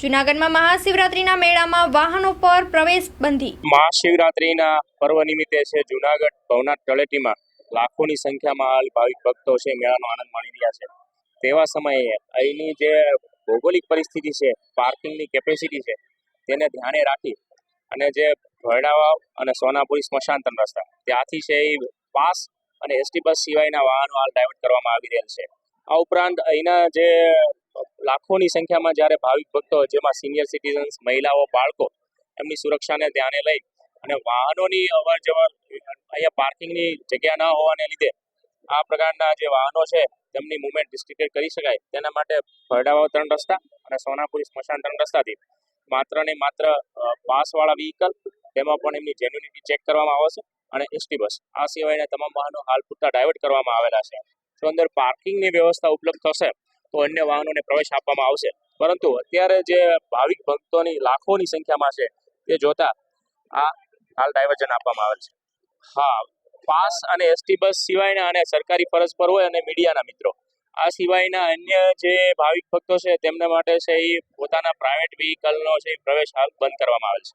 જૂનાગઢમાં મહાશિવરાત્રિના મેળામાં વાહનો પર પ્રવેશ બંધી. મહાશિવરાત્રિના પર્વ નિમિત્તે છે જુનાગઢ ભવનાથ તળેટીમાં લાખોની સંખ્યામાં હાલ ભાવિક ભક્તો છે મેળાનો આનંદ માણી રહ્યા છે. તેવા સમયે અહીંની જે ભૌગોલિક પરિસ્થિતિ છે, પાર્કિંગની કેપેસિટી છે, તેને ધ્યાને રાખી અને જે ભરડાવાવ અને સોનાપુરી સ્મશાન ત્રણ રસ્તા, ત્યાંથી છે એ પાસ અને એસટી બસ સિવાયના વાહનો હાલ ડાયવર્ટ કરવામાં આવી રહેલ છે. આ ઉપરાંત અહીંના જે લાખોની સંખ્યામાં જ્યારે ભાવિક ભક્તો જેમાં સિનિયર સિટીઝન્સ મહિલાઓ, બાળકો, એમની સુરક્ષાને ધ્યાને લઈ અને વાહનોની અવર જવર અહીંયા પાર્કિંગની જગ્યા ન હોવાને લીધે આ પ્રકારના જે વાહનો છે, તેમની મુવમેન્ટ ડિસ્ટ્રિક્ટેડ કરી શકાય. તેના માટે ભરડાવાવ ત્રણ રસ્તા અને સોનાપુરી સ્મશાન ત્રણ રસ્તાથી. માત્ર ને માત્ર પાસવાળા વ્હીકલ તેમાં પણ એમની જેન્યુનિટી ચેક કરવામાં આવશે અને એસટી બસ. આ સિવાયના તમામ વાહનો હાલ પૂરતા ડાયવર્ટ કરવામાં આવેલા છે. તો અંદર પાર્કિંગની વ્યવસ્થા ઉપલબ્ધ થશે. તો અન્ય વાહનોને પ્રવેશ આપવામાં આવશે. પરંતુ અત્યારે જે ભાવિક ભક્તોની લાખોની સંખ્યામાં છે તે જોતા આ હાલ ડાયવર્ઝન આપવામાં આવેલ છે. હા, પાસ અને એસટી બસ સિવાયના અને સરકારી ફરજ પર હોય અને મીડિયાના મિત્રો. આ સિવાયના અન્ય જે ભાવિક ભક્તો છે, તેમના માટે છે એ પોતાના પ્રાઇવેટ વ્હીકલનો છે પ્રવેશ હાલ બંધ કરવામાં આવેલ છે.